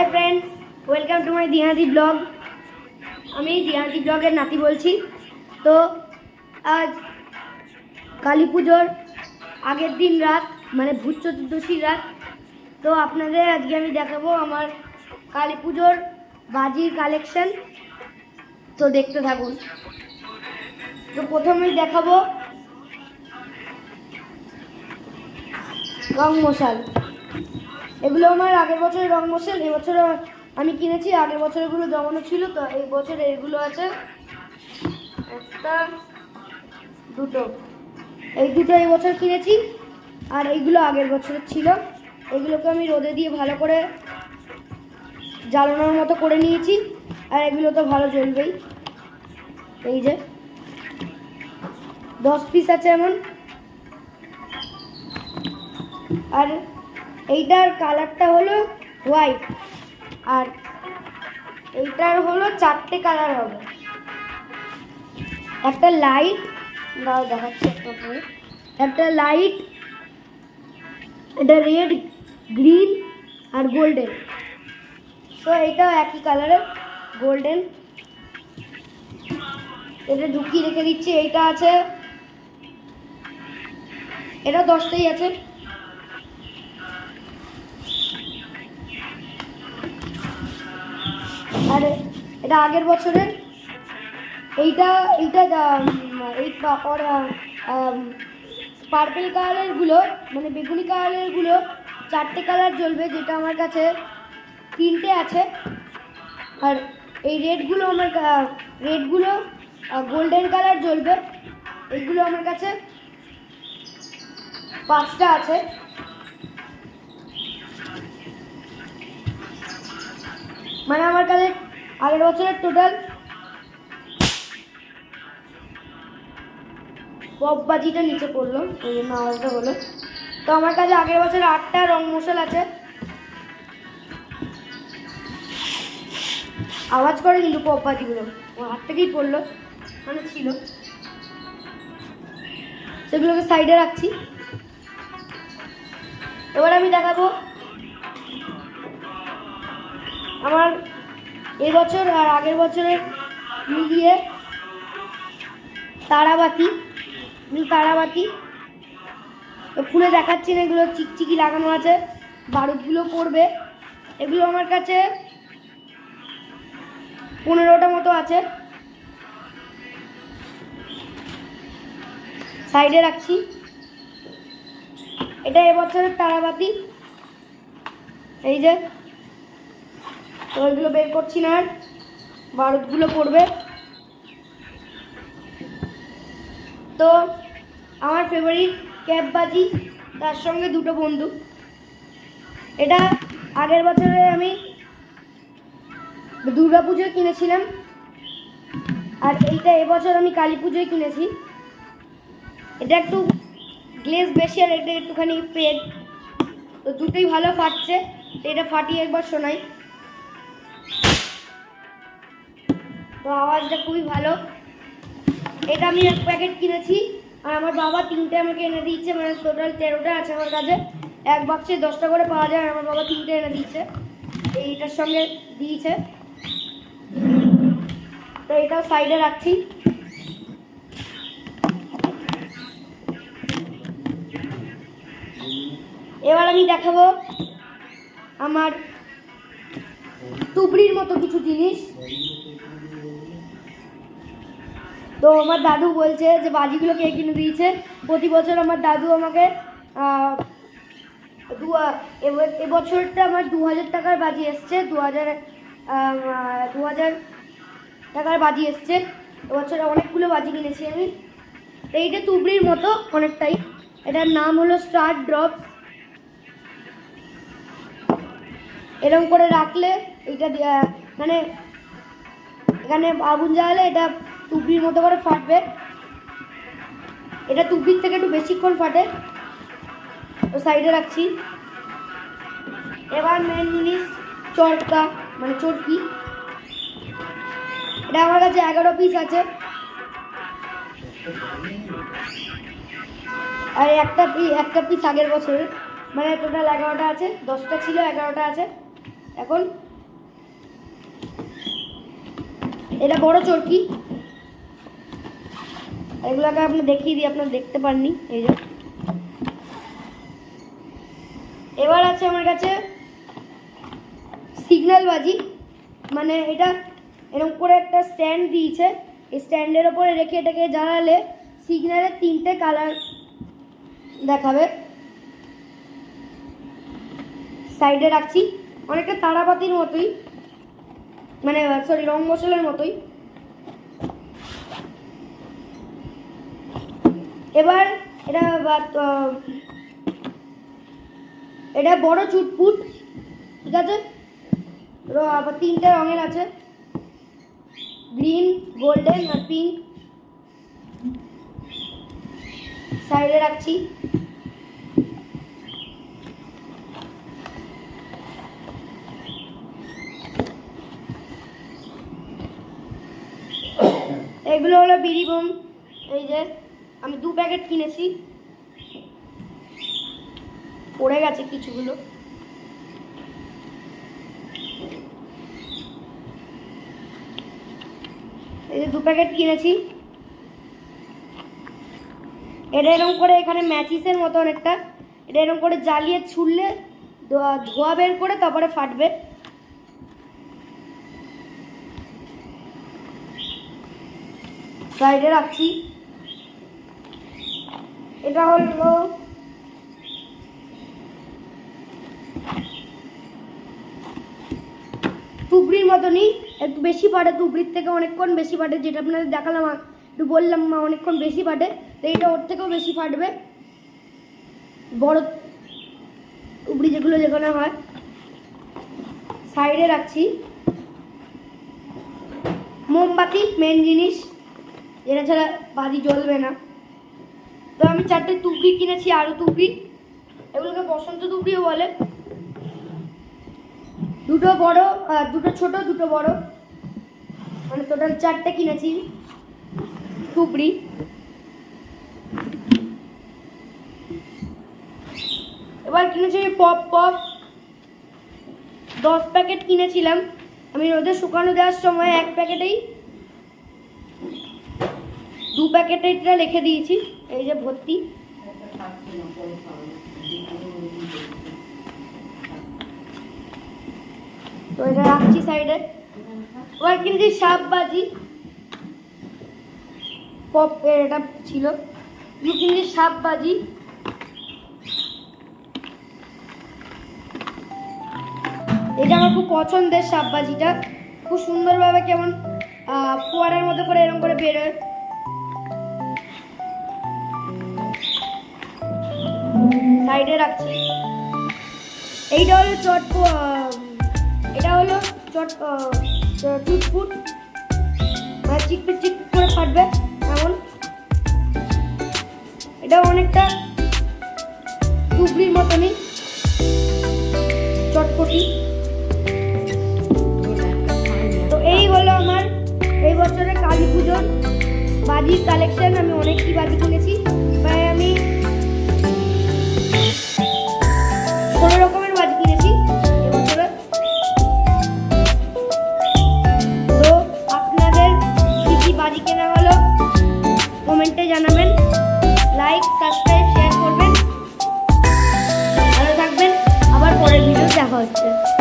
Hi friends welcome to my Dihadi blog আমি দিহাদি ব্লগের নাতি বলছি। তো আজ কালী পুজোর আগের দিন রাত মানে ভূত চতুর্দশীর রাত। তো আপনাদের আজকে আমি দেখাবো আমার কালী পুজোর বাজির কালেকশন তো দেখতে থাকুন। তো প্রথমেই দেখাবো রং মশাল। এগুলো আমার আগের বছরের রং মশাল এবছর আমি কিনেছি, আগের বছর এগুলো জমানো ছিল, তো এই বছরে এগুলো আছে। একটা, দুটো। এই দুটো এই বছর কিনেছি, আর এইগুলো আগের বছরের ছিল। এগুলোকে আমি রোদে দিয়ে ভালো করে জ্বালানোর মতো করে নিয়েছি, আর এগুলো তো ভালো জ্বলবেই। এই যে, দশ পিস আছে এমন। আর এইটার কালারটা হলো হোয়াইট আর এইটার হলো চারটে কালার হবে। একটা লাইট দাও দেখাচ্ছি একটা একটা লাইট এটা রেড গ্রিন আর গোল্ডেন তো এইটাও একই কালারের গোল্ডেন এটা ঢুকিয়ে রেখে দিচ্ছি, এইটা আছে। এটা দশটাই আছে। আর, এটা আগের বছরের? এইটা এইটা এই পার্পেল কালারেরগুলো মানে বেগুনি কালারেরগুলো চারটে কালার জ্বলবে, যেটা আমার কাছে তিনটে আছে। আর এই রেডগুলো আমার রেডগুলো গোল্ডেন কালার জ্বলবে। এইগুলো আমার কাছে পাঁচটা আছে। মানে আমার কাছে আগের বছরের টোটাল পপবাজিটা নিচে পড়ল ওই জন্য আওয়াজটা হলো। তো আমার কাছে আগের বছর আটটা রং মশাল আছে। আওয়াজ করে কিন্তু পপবাজিগুলো ও হাত থেকেই পড়ল মানে ছিল। সেগুলোকে সাইডে রাখছি। এবার আমি দেখাবো আমার এবছর আর আগের বছরের মিলিয়ে তারাবাতি তারাবাতি। খুলে দেখাচ্ছি না, এগুলো চিকচিকি লাগানো আছে, বারুদগুলো পড়বে। এগুলো আমার কাছে পনেরোটা মতো আছে। সাইডে রাখছি। এটা এবছরের তারাবাতি। এই যে তো ওইগুলো বের করছি না বারুদগুলো পড়বে। তো আমার ফেভারিট ক্যাব বাজি, তার সঙ্গে দুটো বন্ধু এটা আগের বছরে আমি দুর্গা পুজোয় কিনেছিলাম। আর এইটা এবছর আমি কালী পুজোয় কিনেছি। এটা একটু গ্লেজ বেশি আর এটা একটুখানি পেড তো দুটোই ভালো ফাটছে। এটা ফাটিয়ে একবার শোনাই। তো আওয়াজটা খুবই ভালো। এটা আমি এক প্যাকেট কিনেছি, আর আমার বাবা তিনটে আমাকে এনে দিয়েছে মানে টোটাল তেরোটা আছে আমার কাছে। এক বাক্সে দশটা করে পাওয়া যায় আমার বাবা তিনটে এনে দিয়েছে। এইটার সঙ্গে দিয়েছে। তো এটাও সাইডে রাখছি। এবার আমি দেখাবো আমার তুবড়ির মতো কিছু জিনিস। তো আমার দাদু বলছে যে বাজিগুলো কে কিনে দিয়েছে? প্রতি বছর আমার দাদু আমাকে দু এব- এবছরটা আমার দু হাজার টাকার বাজি এসছে, দু হাজার দু হাজার টাকার বাজি এসছে। এবছর অনেকগুলো বাজি কিনেছি আমি। এইটা তুবড়ির মতো অনেকটাই। এটার নাম হলো স্টার ড্রপ। এরকম করে রাখলে এটা মানে এখানে আগুন জ্বালালে এটা তুবড়ির মতো করে ফাটবে। এটা তুবড়ির থেকে একটু বেশিক্ষণ ফাটে। তো সাইডে রাখছি। এবার মেন জিনিস চরকা মানে চরকি। এটা আমার কাছে এগারো পিস আছে। আর একটা একটা পিস আগের বছরের। মানে টোটাল এগারোটা আছে, দশটা ছিল, এগারোটা আছে। এখন এটা বড় চরকি। এগুলোকে আপনি দেখিয়ে দিই, আপনার দেখতে পাননি, এই যে। এবার আছে আমার কাছে সিগন্যাল বাজি। মানে এটা এরকম করে একটা স্ট্যান্ড দিয়েছে। এই স্ট্যান্ডের ওপরে রেখে এটাকে জ্বালালে সিগন্যালের তিনটে কালার দেখাবে। সাইডে রাখছি। অনেকটা তারাবাতির মতোই। মানে সরি রং মশলার মতোই। এবার এটা এটা বড় চুটপুট ঠিক আছে? আবার তিনটে রঙের আছে। গ্রিন, গোল্ডেন আর পিঙ্ক। সাইডে রাখছি। এগুলো হলো বিড়ি বোম, এই যে। আমি দু প্যাকেট কিনেছি। পড়ে গেছে কিছুগুলো। এই যে দু প্যাকেট কিনেছি। এটা এরকম করে এখানে ম্যাচিসের মতো অনেকটা। এটা এরকম করে জ্বালিয়ে ছুড়লে ধোয়া- বের করে তারপরে ফাটবে। সাইডে রাখছি। এটা হলো তুবড়ির মতনই, একটু বেশি পাটে তুবড়ির থেকে অনেকক্ষণ বেশি পাটে যেটা আপনাদের দেখালাম, একটু বললাম মা, অনেকক্ষণ বেশি ফাটে তো এটা ওর থেকেও বেশি ফাটবে বড় তুবড়ি যেগুলো যেখানে হয়, সাইডে রাখছি। মোমবাতি মেন জিনিস এটা ছাড়া বাজি জ্বলবে না। তো আমি চারটে তুবড়ি কিনেছি আরও তুবড়ি এগুলোকে বসন্ত তুবড়িও বলে। দুটো বড় দুটো ছোট, দুটো বড়। মানে টোটাল চারটে কিনেছি তুবড়ি এবার কিনেছি আমি পপ পপ। দশ প্যাকেট কিনেছিলাম। আমি রোদে শুকানো দেওয়ার সময় এক প্যাকেটেই, দু প্যাকেটে এটা রেখে দিয়েছি। এই যে ভর্তি। তো এটা রাখছি সাইডে এবার কিনেছি সাপ বাজি পপ এটা ছিল। কিন্তু কিনেছি সাপ বাজি এটা আমার খুব পছন্দের সাপ বাজিটা খুব সুন্দরভাবে কেমন ফোয়ারার মতো করে এরকম করে বেরোয়। সাইডে রাখছি। এইটা হলো চট এটা হলো চট টুটফুট মানে চিকপিট চিকপিট করে ফাটবে, এমন। এটা অনেকটা টুকরির মতনই, চটপটি। তো এই হলো আমার, এই বছরের কালী পুজোর বাজির কালেকশন আমি অনেকটি বাজি 太好吃